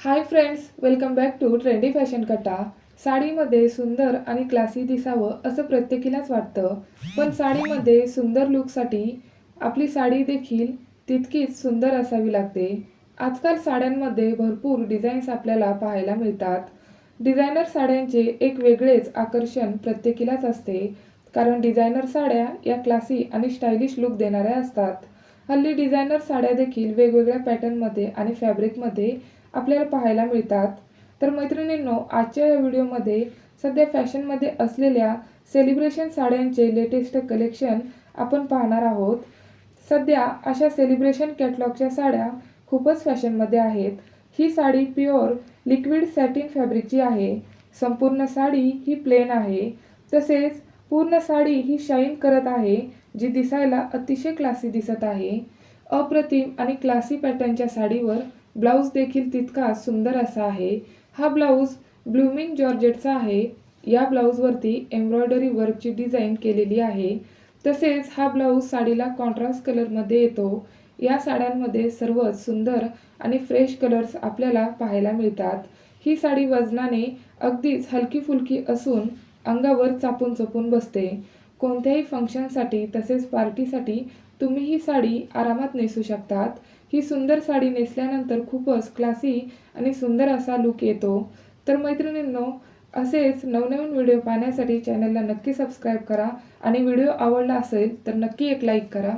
Hi friends welcome back to trendy fashion Katta साडीमध्ये सुंदर आणि क्लासी दिसावं असं प्रत्येकीलाच वाटतं. पण साडीमध्ये सुंदर लुकसाठी आपली साडी देखील तितकीच सुंदर असावी लागते. आजकाल साड्यांमध्ये भरपूर डिझाईन्स आपल्याला पाहायला मिळतात. डिझायनर साड्यांचे एक वेगळेच आकर्षण प्रत्येकीलाच असते. कारण डिझायनर साड्या या क्लासी आणि स्टायलिश लुक देणाऱ्या असतात. हल्ली डिझायनर साड्या देखील वेगवेगळ्या पॅटर्नमध्ये आणि फॅब्रिकमध्ये आपल्याला पाहायला मिळतात. तर मैत्रिणींनो आजच्या या व्हिडिओमध्ये सध्या फॅशनमध्ये असलेल्या सेलिब्रेशन साड्यांचे लेटेस्ट कलेक्शन आपण पाहणार आहोत. सध्या अशा सेलिब्रेशन कॅटलॉगच्या साड्या खूपच फॅशनमध्ये आहेत. ही साडी प्युअर लिक्विड सॅटिन फॅब्रिकची आहे. संपूर्ण साडी ही प्लेन आहे. तसेच पूर्ण साडी ही शाईन करत आहे जी दिसायला अतिशय क्लासी दिसत आहे. अप्रतिम आणि क्लासी पॅटर्नच्या साडीवर ब्लाऊज देखील तितका सुंदर असा आहे. हा ब्लाऊज ब्लूमिंग जॉर्जेटचा आहे. या ब्लाऊजवरती एम्ब्रॉयडरी वर्कची डिझाईन केलेली आहे. तसेच हा ब्लाऊज साडीला कॉन्ट्रास्ट कलरमध्ये येतो. या साड्यांमध्ये सर्वच सुंदर आणि फ्रेश कलर्स आपल्याला पाहायला मिळतात. ही साडी वजनाने अगदीच हलकी फुलकी असून अंगावर चापून चपून बसते. कोणत्याही फंक्शनसाठी तसेच पार्टीसाठी तुम्ही ही साडी आरामात नेसू शकतात. ही सुंदर साडी नेसल्यानंतर खूपच क्लासी आणि सुंदर असा लुक येतो. तर मैत्रिणींनो असेच नवनवीन व्हिडिओ पाहण्यासाठी चॅनलला नक्की सबस्क्राईब करा. आणि व्हिडिओ आवडला असेल तर नक्की एक लाईक करा.